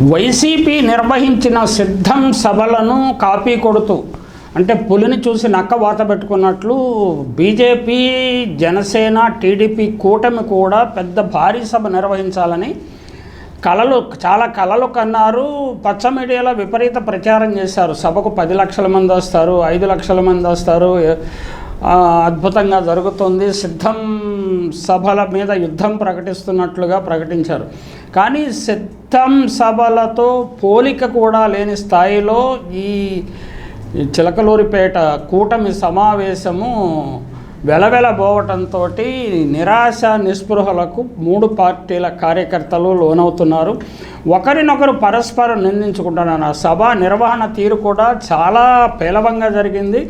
YCP నిర్వహించిన సిద్ధం సభలను కాపీ కొడుతూ అంటే పులిని చూసి నక్క వాత పెట్టుకున్నట్లు బీజేపీ జనసేన టీడీపీ కూటమి కూడా పెద్ద భారీ సభ నిర్వహించాలని కళలు చాలా కళలు కన్నారు. పచ్చ మీడియాలో విపరీత ప్రచారం చేశారు. సభకు పది లక్షల మంది వస్తారు ఐదు లక్షల మంది వస్తారు. అద్భుతంగా జరుగుతుంది. సిద్ధం సభల మీద యుద్ధం ప్రకటిస్తున్నట్లుగా ప్రకటించారు. కానీ సిద్ధం సభలతో పోలిక కూడా లేని స్థాయిలో ఈ ఈ చిలకలూరిపేట కూటమి సమావేశము వెలవెలబోవటంతో నిరాశ నిస్పృహలకు మూడు పార్టీల కార్యకర్తలు లోనవుతున్నారు. ఒకరినొకరు పరస్పరం నిందించుకుంటున్నారు. ఆ సభ నిర్వహణ తీరు కూడా చాలా పేలవంగా జరిగింది.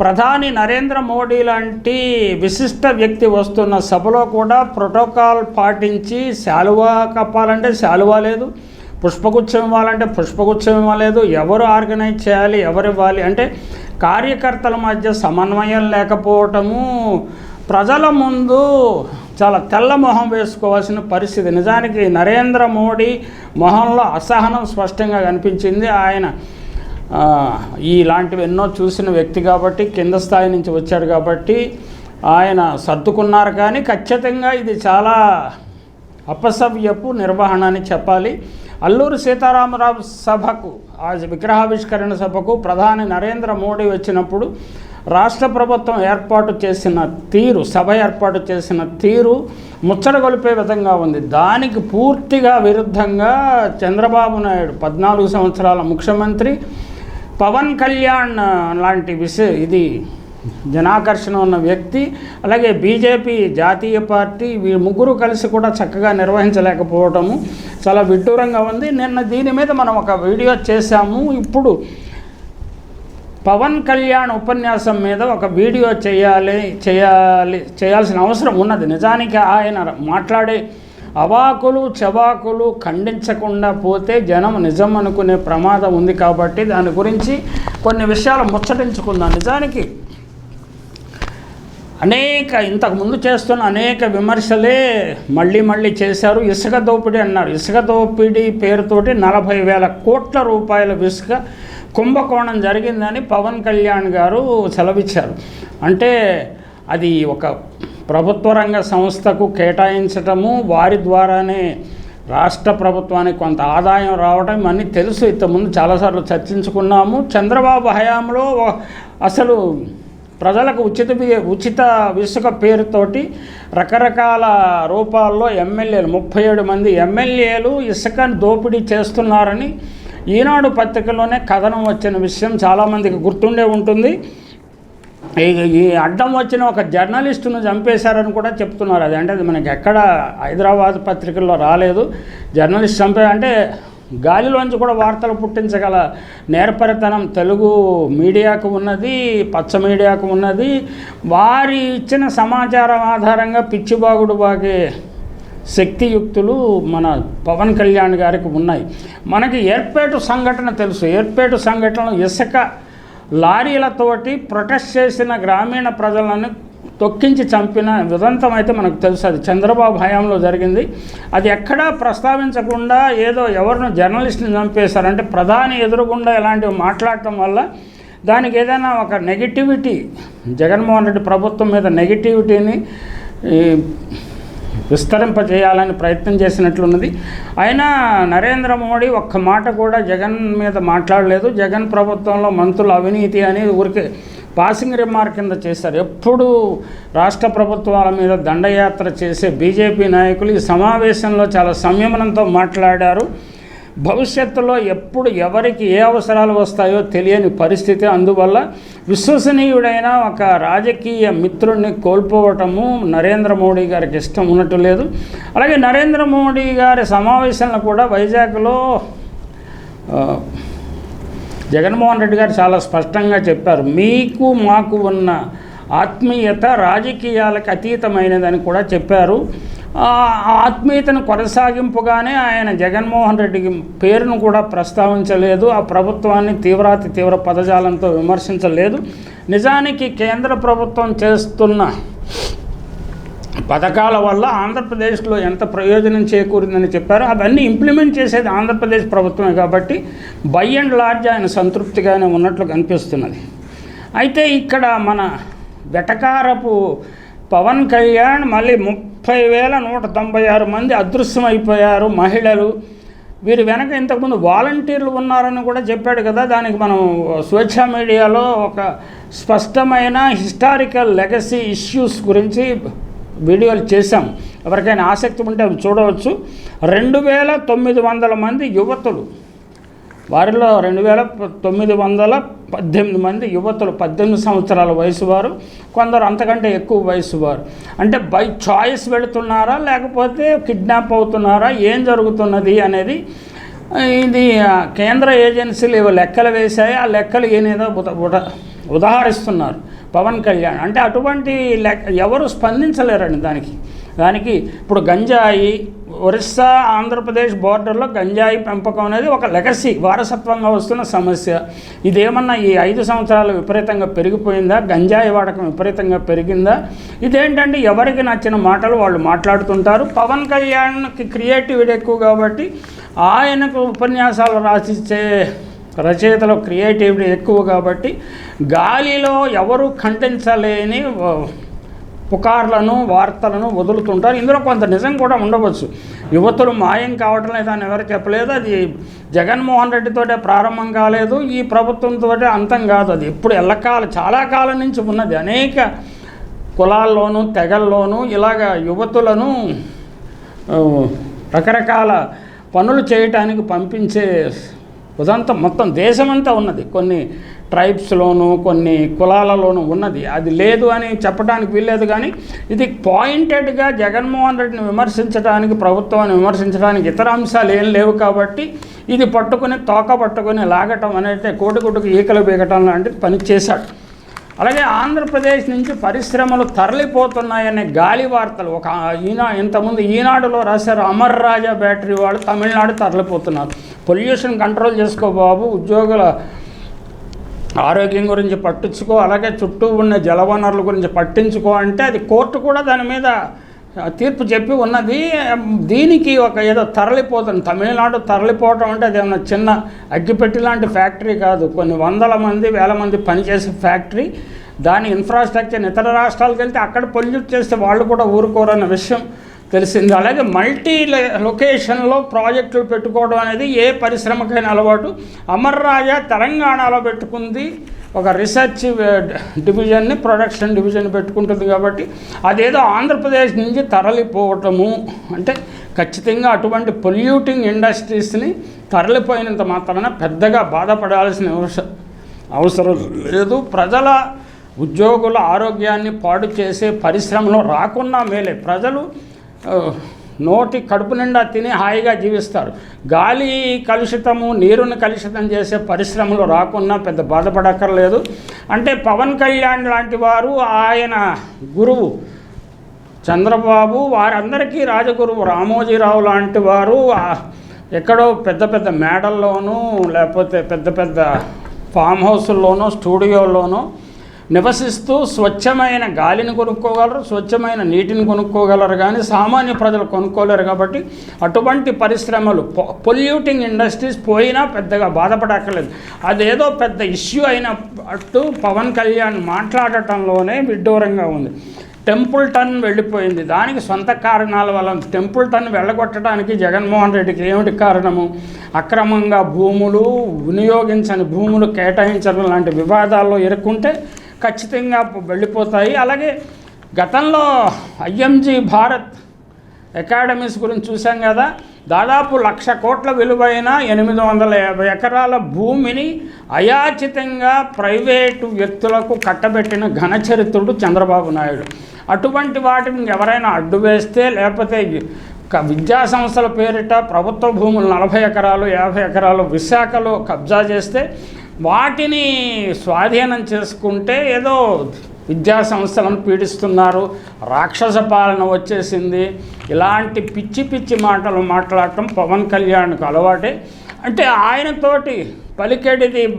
ప్రధాని నరేంద్ర మోడీ లాంటి విశిష్ట వ్యక్తి వస్తున్న సభలో కూడా ప్రోటోకాల్ పాటించి శాలువా కప్పాలంటే శాలువా లేదు పుష్పగుచ్చం ఇవ్వాలంటే పుష్పగుచ్చం ఇవ్వలేదు ఎవరు ఆర్గనైజ్ చేయాలి ఎవరు ఇవ్వాలి అంటే కార్యకర్తల మధ్య సమన్వయం లేకపోవటము ప్రజల ముందు చాలా తెల్ల మొహం వేసుకోవాల్సిన పరిస్థితి. నిజానికి నరేంద్ర మోడీ మొహంలో అసహనం స్పష్టంగా కనిపించింది. ఆయన ఇలాంటివి ఎన్నో చూసిన వ్యక్తి కాబట్టి కింద స్థాయి నుంచి వచ్చాడు కాబట్టి ఆయన సర్దుకున్నారు కానీ ఖచ్చితంగా ఇది చాలా అపసవ్యపు నిర్వహణ అని చెప్పాలి. అల్లూరు సీతారామరావు సభకు ఆ విగ్రహావిష్కరణ సభకు ప్రధాని నరేంద్ర మోడీ వచ్చినప్పుడు రాష్ట్ర ప్రభుత్వం ఏర్పాటు చేసిన తీరు సభ ఏర్పాటు చేసిన తీరు ముచ్చటగొలిపే విధంగా ఉంది. దానికి పూర్తిగా విరుద్ధంగా చంద్రబాబు నాయుడు పద్నాలుగు సంవత్సరాల ముఖ్యమంత్రి పవన్ కళ్యాణ్ లాంటి విష ఇది జనాకర్షణ ఉన్న వ్యక్తి అలాగే బీజేపీ జాతీయ పార్టీ వీ ముగ్గురు కలిసి కూడా చక్కగా నిర్వహించలేకపోవటము చాలా విడ్డూరంగా ఉంది. నిన్న దీని మీద మనం ఒక వీడియో చేశాము. ఇప్పుడు పవన్ కళ్యాణ్ ఉపన్యాసం మీద ఒక వీడియో చేయాలి చేయాలి చేయాల్సిన అవసరం ఉన్నది. నిజానికి ఆయన మాట్లాడే అవాకులు చవాకులు ఖండించకుండా పోతే జనం నిజం అనుకునే ప్రమాదం ఉంది కాబట్టి దాని గురించి కొన్ని విషయాలు ముచ్చటించుకుందాం. నిజానికి అనేక ఇంతకుముందు చేస్తున్న అనేక విమర్శలే మళ్ళీ మళ్ళీ చేశారు. ఇసుక దోపిడీ అన్నారు. ఇసుక దోపిడీ పేరుతోటి నలభై వేల కోట్ల రూపాయల ఇసుక కుంభకోణం జరిగిందని పవన్ కళ్యాణ్ గారు సెలవిచ్చారు. అంటే అది ఒక ప్రభుత్వ రంగ సంస్థకు కేటాయించటము వారి ద్వారానే రాష్ట్ర ప్రభుత్వానికి కొంత ఆదాయం రావడం అన్నీ తెలుసు. ఇంతకుముందు చాలాసార్లు చర్చించుకున్నాము. చంద్రబాబు హయాంలో అసలు ప్రజలకు ఉచిత ఉచిత ఇసుక పేరుతోటి రకరకాల రూపాల్లో ఎమ్మెల్యేలు ముప్పై ఏడు మంది ఎమ్మెల్యేలు ఇసుకను దోపిడీ చేస్తున్నారని ఈనాడు పత్రికలోనే కథనం వచ్చిన విషయం చాలామందికి గుర్తుండే ఉంటుంది. ఈ- అడ్డం వచ్చిన ఒక జర్నలిస్టును చంపేశారని కూడా చెప్తున్నారు. అది అంటే అది మనకి ఎక్కడ హైదరాబాద్ పత్రికల్లో రాలేదు. జర్నలిస్ట్ చంపే అంటే గాలిలోంచి కూడా వార్తలు పుట్టించగల నేర్పరితనం తెలుగు మీడియాకు ఉన్నది పచ్చ మీడియాకు ఉన్నది. వారి ఇచ్చిన సమాచారం ఆధారంగా పిచ్చిబాగుడు బాగే శక్తియుక్తులు మన పవన్ కళ్యాణ్ గారికి ఉన్నాయి. మనకి ఏర్పేటు సంఘటన తెలుసు. ఏర్పేటు సంఘటనలో ఇసుక లారీలతోటి ప్రొటెస్ట్ చేసిన గ్రామీణ ప్రజలను తొక్కించి చంపిన విదంతం అయితే మనకు తెలుసు. అది చంద్రబాబు హయాంలో జరిగింది. అది ఎక్కడా ప్రస్తావించకుండా ఏదో ఎవరినో జర్నలిస్ట్ని చంపేశారంటే ప్రధాని ఎదురుగుండా ఇలాంటివి మాట్లాడటం వల్ల దానికి ఏదైనా ఒక నెగిటివిటీ జగన్మోహన్ రెడ్డి ప్రభుత్వం మీద నెగిటివిటీని ఈ, విస్తరింపజేయాలని ప్రయత్నం చేసినట్లున్నది. అయినా నరేంద్ర మోడీ ఒక్క మాట కూడా జగన్ మీద మాట్లాడలేదు. జగన్ ప్రభుత్వంలో మంత్రుల అవినీతి అనేది ఊరికే పాసింగ్ రిమార్క్ కింద చేశారు. ఎప్పుడు రాష్ట్ర ప్రభుత్వాల మీద దండయాత్ర చేసే బీజేపీ నాయకులు ఈ సమావేశంలో చాలా సంయమనంతో మాట్లాడారు. భవిష్యత్తులో ఎప్పుడు ఎవరికి ఏ అవసరాలు వస్తాయో తెలియని పరిస్థితి. అందువల్ల విశ్వసనీయుడైన ఒక రాజకీయ మిత్రుడిని కోల్పోవటము నరేంద్ర మోడీ గారికి ఇష్టం ఉన్నట్టు లేదు. అలాగే నరేంద్ర మోడీ గారి సమావేశాలను కూడా వైజాగ్లో జగన్మోహన్ రెడ్డి గారు చాలా స్పష్టంగా చెప్పారు. మీకు మాకు ఉన్న ఆత్మీయత రాజకీయాలకు అతీతమైనదని కూడా చెప్పారు. ఆత్మీయతను కొనసాగింపుగానే ఆయన జగన్మోహన్ రెడ్డికి పేరును కూడా ప్రస్తావించలేదు ఆ ప్రభుత్వాన్ని తీవ్రాతి తీవ్ర పదజాలంతో విమర్శించలేదు. నిజానికి కేంద్ర ప్రభుత్వం చేస్తున్న పథకాల వల్ల ఆంధ్రప్రదేశ్లో ఎంత ప్రయోజనం చేకూరిందని చెప్పారో అవన్నీ ఇంప్లిమెంట్ చేసేది ఆంధ్రప్రదేశ్ ప్రభుత్వమే కాబట్టి బై అండ్ లార్జ్ ఆయన సంతృప్తిగానే ఉన్నట్లు కనిపిస్తున్నది. అయితే ఇక్కడ మన వెటకారపు పవన్ కళ్యాణ్ మళ్ళీ ముప్పై ముప్పై వేల నూట తొంభై ఆరు మంది అదృశ్యమైపోయారు మహిళలు. వీరి వెనక ఇంతకుముందు వాలంటీర్లు ఉన్నారని కూడా చెప్పాడు కదా. దానికి మనం సోషల్ మీడియాలో ఒక స్పష్టమైన హిస్టారికల్ లెగసీ ఇష్యూస్ గురించి వీడియోలు చేశాం. ఎవరికైనా ఆసక్తి ఉంటే అవి చూడవచ్చు. రెండు వేల తొమ్మిది వందల మంది యువతులు వారిలో రెండు వేల ప- తొమ్మిది వందల పద్దెనిమిది మంది యువతులు పద్దెనిమిది సంవత్సరాల వయసు వారు కొందరు అంతకంటే ఎక్కువ వయసు వారు. అంటే బై చాయిస్ వెళుతున్నారా లేకపోతే కిడ్నాప్ అవుతున్నారా ఏం జరుగుతున్నది అనేది ఇది కేంద్ర ఏజెన్సీలు ఇవి లెక్కలు వేశాయి ఆ లెక్కలు ఏనేదో ఉద ఉదాహరిస్తున్నారు. పవన్ కళ్యాణ్. అంటే అటువంటి లెక్క ఎవరు స్పందించలేరండి దానికి. దానికి ఇప్పుడు గంజాయి ఒరిస్సా ఆంధ్రప్రదేశ్ బోర్డర్లో గంజాయి పెంపకం అనేది ఒక లెగసీ వారసత్వంగా వస్తున్న సమస్య. ఇదేమన్నా ఈ ఐదు సంవత్సరాలు విపరీతంగా పెరిగిపోయిందా? గంజాయి వాడకం విపరీతంగా పెరిగిందా? ఇదేంటంటే ఎవరికి నచ్చిన మాటలు వాళ్ళు మాట్లాడుతుంటారు. పవన్ కళ్యాణ్కి క్రియేటివిటీ ఎక్కువ కాబట్టి ఆయనకు ఉపన్యాసాలు రాసిచ్చే రచయితలో క్రియేటివిటీ ఎక్కువ కాబట్టి గాలిలో ఎవరు ఖండించలేని పుకార్లను వార్తలను వదులుతుంటారు. ఇందులో కొంత నిజం కూడా ఉండవచ్చు. యువతులు మాయం కావటం లేదని ఎవరు చెప్పలేదు. అది జగన్మోహన్ రెడ్డితోటే ప్రారంభం కాలేదు. ఈ ప్రభుత్వంతో అంతం కాదు అది. ఇప్పుడు ఎల్లకాలం చాలా కాలం నుంచి ఉన్నది. అనేక కులాల్లోనూ తెగల్లోనూ ఇలాగ యువతులను రకరకాల పనులు చేయటానికి పంపించే ఉదంతా మొత్తం దేశమంతా ఉన్నది. కొన్ని ట్రైబ్స్లోనూ కొన్ని కులాలలోనూ ఉన్నది. అది లేదు అని చెప్పడానికి వీల్లేదు కానీ ఇది పాయింటెడ్గా జగన్మోహన్ రెడ్డిని విమర్శించడానికి ప్రభుత్వాన్ని విమర్శించడానికి ఇతర అంశాలు ఏం లేవు కాబట్టి ఇది పట్టుకుని తోక పట్టుకొని లాగటం అనేది కోటిగుడ్డుకు ఈకలు బీగటం లాంటిది పని చేశాడు అలాగే ఆంధ్రప్రదేశ్ నుంచి పరిశ్రమలు తరలిపోతున్నాయనే గాలి వార్తలు. ఒక ఈనా ఇంతకుముందు ఈనాడులో రాశారు అమర్ రాజా బ్యాటరీ వాళ్ళు తమిళనాడు తరలిపోతున్నారు. పొల్యూషన్ కంట్రోల్ చేసుకో బాబు ఉద్యోగుల ఆరోగ్యం గురించి పట్టించుకో అలాగే చుట్టూ ఉన్న జలవనరుల గురించి పట్టించుకో అంటే అది కోర్టు కూడా దాని మీద తీర్పు చెప్పి ఉన్నది. దీనికి ఒక ఏదో తరలిపోతుంది. తమిళనాడు తరలిపోవటం అంటే అది ఏమన్నా చిన్న అగ్గిపెట్టి లాంటి ఫ్యాక్టరీ కాదు. కొన్ని వందల మంది వేల మంది పనిచేసే ఫ్యాక్టరీ. దాని ఇన్ఫ్రాస్ట్రక్చర్ ఇతర రాష్ట్రాలకు వెళ్తే అక్కడ పొల్యూట్ చేస్తే వాళ్ళు కూడా ఊరుకోరన్న విషయం. తెలిసింది. అలాగే మల్టీ లొకేషన్లో ప్రాజెక్టులు పెట్టుకోవడం అనేది ఏ పరిశ్రమకైనా అలవాటు. అమర్ రాజా తెలంగాణలో పెట్టుకుంది. ఒక రీసెర్చ్ డివిజన్ని ప్రొడక్షన్ డివిజన్ పెట్టుకుంటుంది కాబట్టి అదేదో ఆంధ్రప్రదేశ్ నుంచి తరలిపోవటము. అంటే ఖచ్చితంగా అటువంటి పొల్యూటింగ్ ఇండస్ట్రీస్ని తరలిపోయినంత మాత్రాన పెద్దగా బాధపడాల్సిన అవసరం అవసరం లేదు. ప్రజల ఉద్యోగుల ఆరోగ్యాన్ని పాడు చేసే పరిశ్రమలో రాకున్నా మేలే. ప్రజలు నోటి కడుపు నిండా తిని హాయిగా జీవిస్తారు. గాలి కలుషితము నీరుని కలుషితం చేసే పరిశ్రమలు రాకున్నా పెద్ద బాధపడక్కర్లేదు. అంటే పవన్ కళ్యాణ్ లాంటి వారు ఆయన గురువు. చంద్రబాబు వారందరికీ రాజగురువు రామోజీరావు లాంటి వారు ఎక్కడో పెద్ద పెద్ద మేడల్లోనూ లేకపోతే పెద్ద పెద్ద ఫామ్ హౌస్లోనో స్టూడియోల్లోనూ నివసిస్తూ స్వచ్ఛమైన గాలిని కొనుక్కోగలరు స్వచ్ఛమైన నీటిని కొనుక్కోగలరు కానీ సామాన్య ప్రజలు కొనుక్కోలేరు కాబట్టి అటువంటి పరిశ్రమలు పొల్యూటింగ్ ఇండస్ట్రీస్ పోయినా పెద్దగా బాధపడక్కర్లేదు. అదేదో పెద్ద ఇష్యూ అయినట్టు పవన్ కళ్యాణ్ మాట్లాడటంలోనే విడ్డూరంగా ఉంది. టెంపుల్ టన్ వెళ్ళిపోయింది. దానికి సొంత కారణాల వల్ల టెంపుల్ టన్ వెళ్ళగొట్టడానికి జగన్మోహన్ రెడ్డికి ఏమిటి కారణము? అక్రమంగా భూములు వినియోగించని భూములు కేటాయించడం లాంటి వివాదాల్లో ఇరుక్కుంటే ఖచ్చితంగా వెళ్ళిపోతాయి. అలాగే గతంలో ఐఎంజీ భారత్ అకాడమీస్ గురించి చూసాం కదా. దాదాపు లక్ష కోట్ల విలువైన ఎనిమిది వందల యాభై ఎకరాల భూమిని అయాచితంగా ప్రైవేటు వ్యక్తులకు కట్టబెట్టిన ఘనచరిత్రుడు చంద్రబాబు నాయుడు. అటువంటి వాటిని ఎవరైనా అడ్డు వేస్తే లేకపోతే విద్యా సంస్థల పేరిట ప్రభుత్వ భూములు నలభై ఎకరాలు యాభై ఎకరాలు విశాఖలో కబ్జా చేస్తే వాటిని స్వాధీనం చేసుకుంటే ఏదో విద్యా సంస్థలను పీడిస్తున్నారు రాక్షస పాలన వచ్చేసింది. ఇలాంటి పిచ్చి పిచ్చి మాటలు మాట్లాడటం పవన్ కళ్యాణ్కు అలవాటే. అంటే ఆయనతోటి పలికేటిది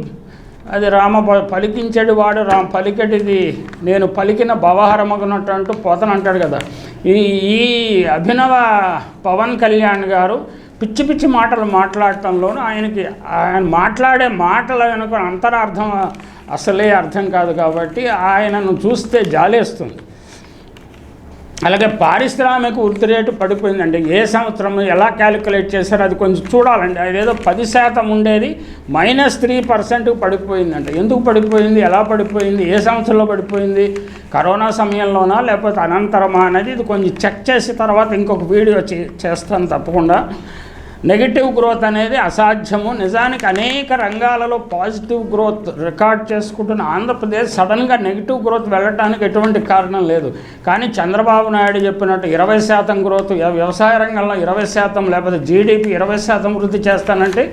అది రామ పలికించేడు వాడు రామ పలికెటిది నేను పలికిన భవహరమగునట్టు అంటూ పోతను అంటాడు కదా. ఈ ఈ అభినవ పవన్ కళ్యాణ్ గారు పిచ్చి పిచ్చి మాటలు మాట్లాడటంలోనూ ఆయనకి ఆయన మాట్లాడే మాటల వెనుక అంతరార్థం అసలే అర్థం కాదు కాబట్టి ఆయనను చూస్తే జాలేస్తుంది. అలాగే పారిశ్రామిక వృద్ధి రేటు పడిపోయిందండి. ఏ సంవత్సరం ఎలా క్యాలిక్యులేట్ చేశారో అది కొంచెం చూడాలండి. అదేదో పది శాతం ఉండేది మైనస్ త్రీ పర్సెంట్ పడిపోయిందంట ఎందుకు పడిపోయింది ఎలా పడిపోయింది ఏ సంవత్సరంలో పడిపోయింది కరోనా సమయంలోనా లేకపోతే అనంతరమా అనేది ఇది కొంచెం చెక్ చేసిన తర్వాత ఇంకొక వీడియో చే చేస్తాను తప్పకుండా. నెగిటివ్ గ్రోత్ అనేది అసాధ్యము. నిజానికి అనేక రంగాలలో పాజిటివ్ గ్రోత్ రికార్డ్ చేసుకుంటున్న ఆంధ్రప్రదేశ్ సడన్గా నెగిటివ్ గ్రోత్ వెళ్ళటానికి ఎటువంటి కారణం లేదు. కానీ చంద్రబాబు నాయుడు చెప్పినట్టు ఇరవై శాతం గ్రోత్ వ్యవసాయ రంగంలో ఇరవై శాతం లేకపోతే జీడిపి ఇరవై శాతం వృద్ధి చేస్తానంటే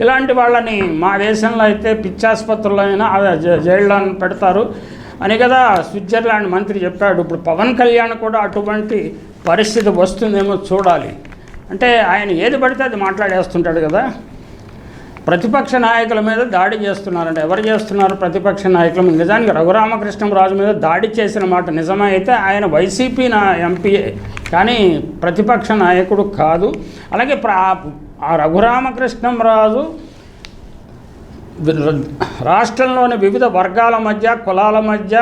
ఇలాంటి వాళ్ళని మా దేశంలో అయితే పిచ్చాసుపత్రుల్లో అయినా అదే జైల్లో పెడతారు. అని కదా స్విట్జర్లాండ్ మంత్రి చెప్పాడు. ఇప్పుడు పవన్ కళ్యాణ్ కూడా అటువంటి పరిస్థితి వస్తుందేమో చూడాలి. అంటే ఆయన ఏది పడితే అది మాట్లాడేస్తుంటాడు కదా. ప్రతిపక్ష నాయకుల మీద దాడి చేస్తున్నారంటే ఎవరు చేస్తున్నారు? ప్రతిపక్ష నాయకుల. మీద నిజానికి రఘురామకృష్ణరాజు మీద దాడి చేసిన మాట నిజమైతే ఆయన వైసీపీ నా ఎంపీ కానీ ప్రతిపక్ష నాయకుడు కాదు. అలాగే ప్ర ఆ రఘురామకృష్ణంరాజు రాష్ట్రంలోని వివిధ వర్గాల మధ్య కులాల మధ్య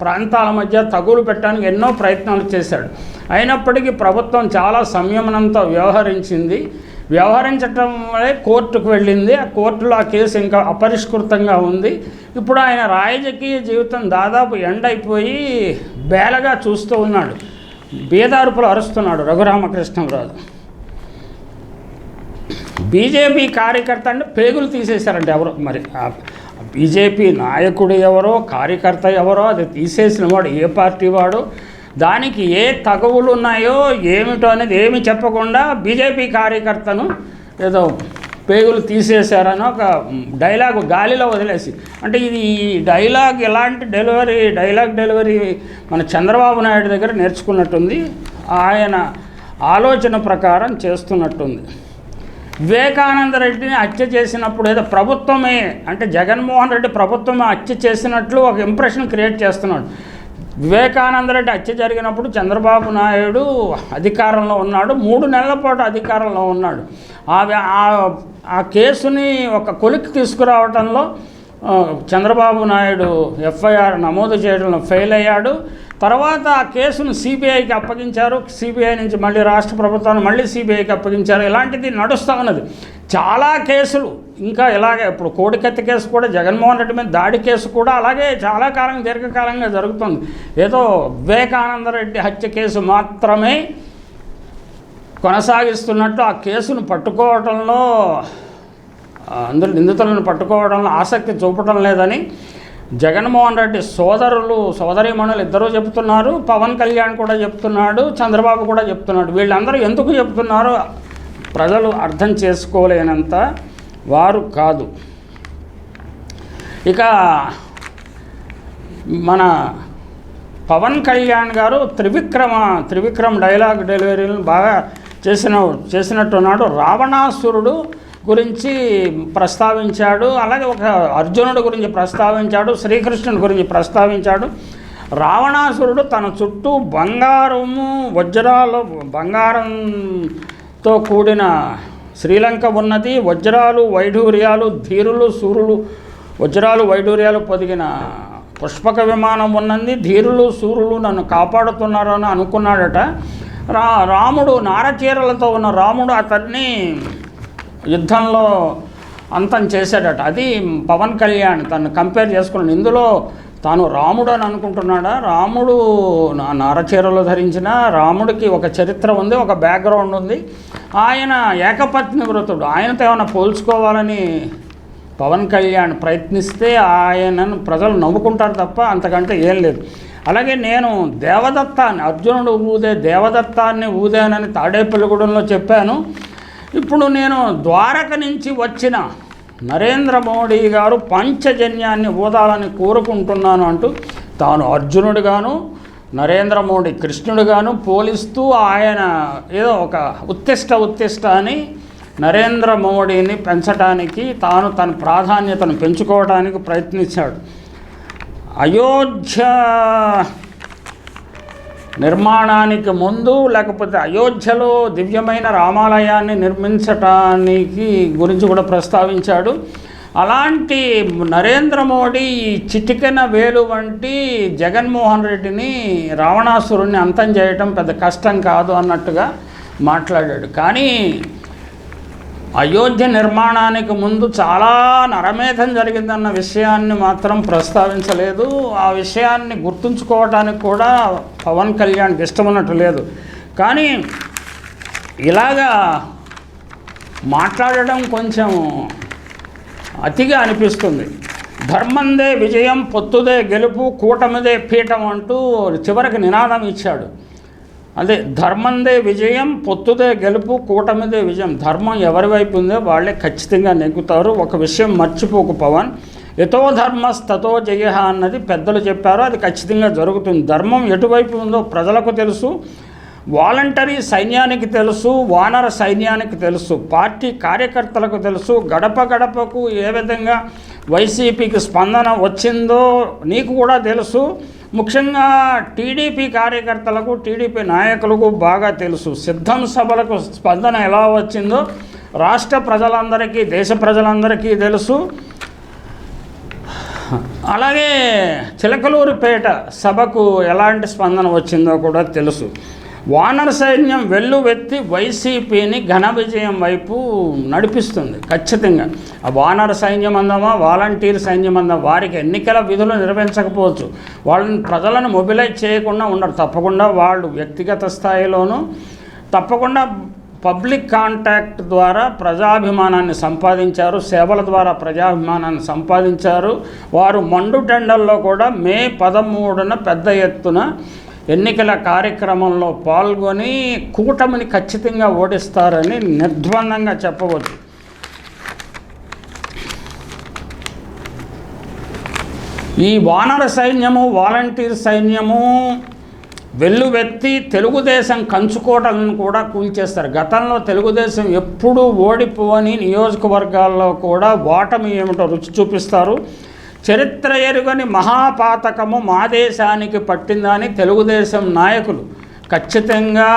ప్రాంతాల మధ్య తగులు పెట్టడానికి ఎన్నో ప్రయత్నాలు చేశాడు. అయినప్పటికీ ప్రభుత్వం చాలా సంయమనంతో వ్యవహరించింది. వ్యవహరించటం వల్లే కోర్టుకు వెళ్ళింది. ఆ కోర్టులో ఆ కేసు ఇంకా అపరిష్కృతంగా ఉంది. ఇప్పుడు ఆయన రాజకీయ జీవితం దాదాపు ఎండ్ అయిపోయి బేలగా చూస్తూ ఉన్నాడు. బీదారుపులు అరుస్తున్నాడు రఘురామకృష్ణరాజు. బీజేపీ కార్యకర్త అంటే పేగులు తీసేశారంటే ఎవరో మరి? ఆ బీజేపీ నాయకుడు ఎవరో కార్యకర్త ఎవరో అది తీసేసిన వాడు ఏ పార్టీ వాడు దానికి ఏ తగవులు ఉన్నాయో ఏమిటో అనేది ఏమి చెప్పకుండా బీజేపీ కార్యకర్తను ఏదో పేగులు తీసేశారని ఒక డైలాగ్ గాలిలో వదిలేసి. అంటే ఇది ఈ డైలాగ్ ఎలాంటి డెలివరీ డైలాగ్ డెలివరీ మన చంద్రబాబు నాయుడు దగ్గర నేర్చుకున్నట్టుంది. ఆయన ఆలోచన ప్రకారం చేస్తున్నట్టుంది. వివేకానంద రెడ్డిని హత్య చేసినప్పుడు ఏదో ప్రభుత్వమే అంటే జగన్మోహన్ రెడ్డి ప్రభుత్వమే హత్య చేసినట్లు ఒక ఇంప్రెషన్ క్రియేట్ చేస్తున్నాడు. వివేకానంద రెడ్డి హత్య జరిగినప్పుడు చంద్రబాబు నాయుడు అధికారంలో ఉన్నాడు మూడు నెలల పాటు అధికారంలో ఉన్నాడు. ఆ ఆ- కేసుని ఒక కొలిక్కి తీసుకురావడంలో చంద్రబాబు నాయుడు ఎఫ్ఐఆర్ నమోదు చేయడంలో ఫెయిల్ అయ్యాడు. తర్వాత ఆ కేసును సిబిఐకి అప్పగించారు. సిబిఐ నుంచి మళ్ళీ రాష్ట్ర ప్రభుత్వాన్ని మళ్ళీ సిబిఐకి అప్పగించారు. ఇలాంటిది నడుస్తూ ఉన్నది. చాలా కేసులు ఇంకా ఇలాగే ఇప్పుడు కోడికత్తి కేసు కూడా జగన్మోహన్ రెడ్డి మీద దాడి కేసు కూడా అలాగే చాలా కాలం దీర్ఘకాలంగా జరుగుతుంది. ఏదో వివేకానంద రెడ్డి హత్య కేసు మాత్రమే కొనసాగిస్తున్నట్టు ఆ కేసును పట్టుకోవడంలో ఆ, అందులో నిందితులను పట్టుకోవడంలో ఆసక్తి చూపడం లేదని జగన్మోహన్ రెడ్డి సోదరులు సోదరీమణులు ఇద్దరూ చెప్తున్నారు పవన్ కళ్యాణ్ కూడా చెప్తున్నాడు చంద్రబాబు కూడా చెప్తున్నాడు. వీళ్ళందరూ ఎందుకు చెప్తున్నారో ప్రజలు అర్థం చేసుకోలేనంత వారు కాదు. ఇక మన పవన్ కళ్యాణ్ గారు త్రివిక్రమ త్రివిక్రమ్ డైలాగ్ డెలివరీలను బాగా చేసిన చేసినట్టున్నాడు. రావణాసురుడు గురించి ప్రస్తావించాడు అలాగే ఒక అర్జునుడు గురించి ప్రస్తావించాడు శ్రీకృష్ణుడి గురించి ప్రస్తావించాడు. రావణాసురుడు తన చుట్టూ బంగారము వజ్రాలు బంగారంతో కూడిన శ్రీలంక ఉన్నది. వజ్రాలు వైఢూర్యాలు ధీరులు సూర్యులు వజ్రాలు వైఢూర్యాలు పొదిగిన పుష్పక విమానం ఉన్నది. ధీరులు సూర్యులు నన్ను కాపాడుతున్నారు అని అనుకున్నాడట. రా రాముడు నారచీరలతో ఉన్న రాముడు అతన్ని యుద్ధంలో అంతం చేశాడట. అది పవన్ కళ్యాణ్ తను కంపేర్ చేసుకున్నాడు ఇందులో తాను రాముడు అని అనుకుంటున్నాడా? రాముడు నా ధరించిన రాముడికి ఒక చరిత్ర ఉంది ఒక బ్యాక్గ్రౌండ్ ఉంది. ఆయన ఏకపత్ని వ్రతుడు. ఆయనతో ఏమైనా పోల్చుకోవాలని పవన్ కళ్యాణ్ ప్రయత్నిస్తే ఆయనను ప్రజలు నవ్వుకుంటారు తప్ప అంతకంటే ఏం లేదు. అలాగే నేను దేవదత్తాన్ని అర్జునుడు ఊదే దేవదత్తాన్ని ఊదానని తాడేపల్లిగూడెంలో చెప్పాను. ఇప్పుడు నేను ద్వారక నుంచి వచ్చిన నరేంద్ర మోడీ గారు పంచజన్యాన్ని ఊదాలని కోరుకుంటున్నాను అంటూ తాను అర్జునుడుగాను నరేంద్ర మోడీ కృష్ణుడుగాను పోలిస్తూ ఆయన ఏదో ఒక ఉత్తిష్ట ఉత్తిష్ట అని నరేంద్ర మోడీని పెంచడానికి తాను తన ప్రాధాన్యతను పెంచుకోవడానికి ప్రయత్నించాడు. అయోధ్య నిర్మాణానికి ముందు లేకపోతే అయోధ్యలో దివ్యమైన రామాలయాన్ని నిర్మించటానికి గురించి కూడా ప్రస్తావించాడు. అలాంటి నరేంద్ర మోడీ చిటికెన వేలు వంటి జగన్మోహన్ రెడ్డిని రావణాసురుణ్ణి అంతం చేయటం పెద్ద కష్టం కాదు అన్నట్టుగా మాట్లాడాడు. కానీ అయోధ్య నిర్మాణానికి ముందు చాలా నరమేధం జరిగిందన్న విషయాన్ని మాత్రం ప్రస్తావించలేదు. ఆ విషయాన్ని గుర్తుంచుకోవడానికి కూడా పవన్ కళ్యాణ్కి ఇష్టమన్నట్టు లేదు. కానీ ఇలాగా మాట్లాడడం కొంచెం అతిగా అనిపిస్తుంది. ధర్మందే విజయం పొత్తుదే గెలుపు కూటమిదే పీఠం అంటూ చివరికి నినాదం ఇచ్చాడు. అదే ధర్మందే విజయం పొత్తుదే గెలుపు కూటమిదే విజయం. ధర్మం ఎవరి వైపు ఉందో వాళ్ళే ఖచ్చితంగా నెగ్గుతారు. ఒక విషయం మర్చిపోకు పవన్. ఎతో ధర్మస్తతో జయ అన్నది పెద్దలు చెప్పారు. అది ఖచ్చితంగా జరుగుతుంది. ధర్మం ఎటువైపు ఉందో ప్రజలకు తెలుసు. వాలంటరీ సైన్యానికి తెలుసు. వానర సైన్యానికి తెలుసు. పార్టీ కార్యకర్తలకు తెలుసు. గడప గడపకు ఏ విధంగా వైసీపీకి స్పందన వచ్చిందో నీకు కూడా తెలుసు. ముఖ్యంగా టీడీపీ కార్యకర్తలకు టీడీపీ నాయకులకు బాగా తెలుసు. సిద్ధం సభలకు స్పందన ఎలా వచ్చిందో రాష్ట్ర ప్రజలందరికీ దేశ ప్రజలందరికీ తెలుసు. అలాగే చిలకలూరుపేట సభకు ఎలాంటి స్పందన వచ్చిందో కూడా తెలుసు. వానర సైన్యం వెల్లువెత్తి వైసీపీని ఘన విజయం వైపు నడిపిస్తుంది ఖచ్చితంగా. ఆ వానర సైన్యం అందామా వాలంటీర్ సైన్యం అందా వారికి ఎన్నికల విధులు నిర్వహించకపోవచ్చు. వాళ్ళని ప్రజలను మొబిలైజ్ చేయకుండా ఉండరు. తప్పకుండా వాళ్ళు వ్యక్తిగత స్థాయిలోనూ తప్పకుండా పబ్లిక్ కాంటాక్ట్ ద్వారా ప్రజాభిమానాన్ని సంపాదించారు సేవల ద్వారా ప్రజాభిమానాన్ని సంపాదించారు. వారు మండు టెండల్లో కూడా మే పదమూడున పెద్ద ఎత్తున ఎన్నికల కార్యక్రమంలో పాల్గొని కూటమిని ఖచ్చితంగా ఓడిస్తారని నిర్ద్వందంగా చెప్పవచ్చు. ఈ వానర సైన్యము వాలంటీర్ సైన్యము వెల్లువెత్తి తెలుగుదేశం కంచుకోటలను కూడా కూల్చేస్తారు. గతంలో తెలుగుదేశం ఎప్పుడూ ఓడిపోని నియోజకవర్గాల్లో కూడా ఓటమి ఏమిటో రుచి చూపిస్తారు. చరిత్ర ఎరుగని మహాపాతకము మా దేశానికి పట్టిందని తెలుగుదేశం నాయకులు ఖచ్చితంగా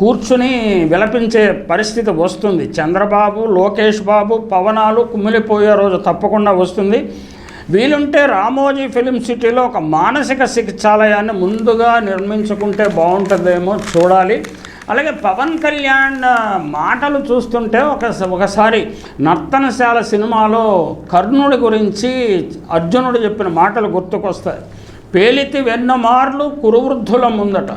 కూర్చుని విలపించే పరిస్థితి వస్తుంది. చంద్రబాబు లోకేష్ బాబు పవనాలు కుమిలిపోయే రోజు తప్పకుండా వస్తుంది. వీలుంటే రామోజీ ఫిలిం సిటీలో ఒక మానసిక చికిత్సాలయాన్ని ముందుగా నిర్మించుకుంటే బాగుంటుందేమో చూడాలి. అలాగే పవన్ కళ్యాణ్ మాటలు చూస్తుంటే ఒక ఒకసారి నర్తనశాల సినిమాలో కర్ణుడి గురించి అర్జునుడు చెప్పిన మాటలు గుర్తుకొస్తాయి. పేలితి వెన్నమార్లు కురువృద్ధుల ముందట.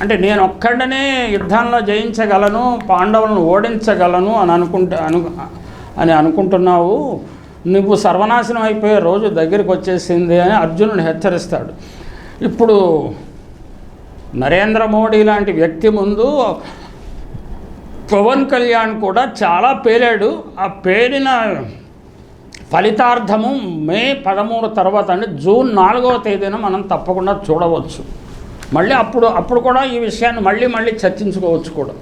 అంటే నేను ఒక్కడనే యుద్ధంలో జయించగలను పాండవులను ఓడించగలను అని అనుకుంటే అను అని అనుకుంటున్నావు. నువ్వు సర్వనాశనం అయిపోయే రోజు దగ్గరికి వచ్చేసింది అని అర్జునుడు హెచ్చరిస్తాడు. ఇప్పుడు నరేంద్ర మోడీ లాంటి వ్యక్తి ముందు పవన్ కళ్యాణ్ కూడా చాలా పేలాడు. ఆ పేరిన ఫలితార్థము మే పదమూడు తర్వాత అంటే జూన్ నాలుగవ తేదీన మనం తప్పకుండా చూడవచ్చు. మళ్ళీ అప్పుడు అప్పుడు కూడా ఈ విషయాన్ని మళ్ళీ మళ్ళీ చర్చించుకోవచ్చు కూడా.